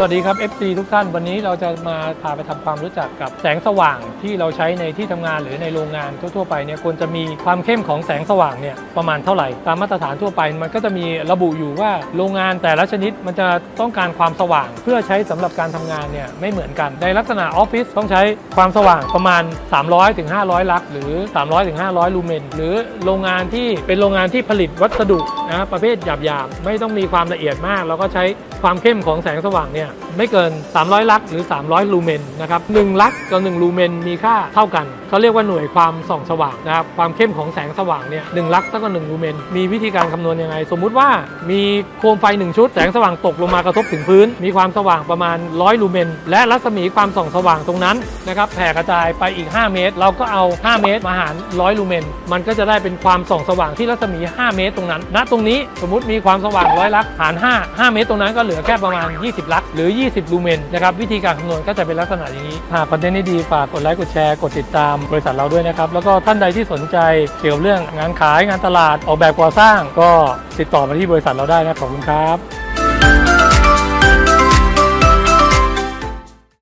สวัสดีครับ FC ทุกท่านวันนี้เราจะมาพาไปทำความรู้จักกับแสงสว่างที่เราใช้ในที่ทำงานหรือในโรงงานทั่วๆไปเนี่ยควรจะมีความเข้มของแสงสว่างเนี่ยประมาณเท่าไหร่ ตามมาตรฐานทั่วไป มันก็จะมีระบุอยู่ว่าโรงงานแต่ละชนิดมันจะต้องการความสว่าง เพื่อใช้สำหรับการทำงานเนี่ยไม่เหมือนกัน ในลักษณะออฟฟิศต้องใช้ความสว่างประมาณ300ถึงลักหรือ 300ถึง500 ลูเมน หรือโรงงานที่เป็นโรงงานที่ผลิตวัสดุนะประเภทหยาบๆไม่ต้องมีความละเอียดมากแล้วก็ใช้ ความเข้มของแสงสว่างเนี่ยไม่เกิน 300 ลักหรือ 300 ลูเมนนะครับ1ลักกับ1ลูเมนมีค่าเท่ากันเขาเรียกว่าหน่วยความส่องสว่างนะครับความเข้มของแสงสว่างเนี่ยหลักเท่ากับ1ลูเมนมีวิธีการคำนวณยังไง สมมุติว่ามีโคมไฟ 1 ชุด แสงสว่างตกลงมากระทบถึงพื้น มีความสว่างประมาณ 100 ลูเมน และรัศมีความส่องสว่างตรงนั้นนะครับแผ่กระจายไปอีก 5 เมตร เราก็เอา 5 เมตรมาหาร 100 ลูเมน มันก็จะได้เป็นความส่องสว่างที่รัศมี 5 เมตรตรงนั้นณตรงนี้สมมุติมีความสว่างร้อยลักหาร 5 5 เมตรตรงนั้นก็เหลือแค่ประมาณ 20 ลักหรือ 20 ลูเมนนะครับวิธีการคำนวณก็จะเป็นลักษณะอย่างนี้ หากคอนเทนต์นี้ดีฝากกดไลค์กดแชร์กดติดตามบริษัทเราด้วยนะครับ แล้วก็ท่านใดที่สนใจเกี่ยวกับเรื่องงานขายงานตลาดออกแบบก่อสร้าง ก็ติดต่อมาที่บริษัทเราได้นะขอบคุณครับ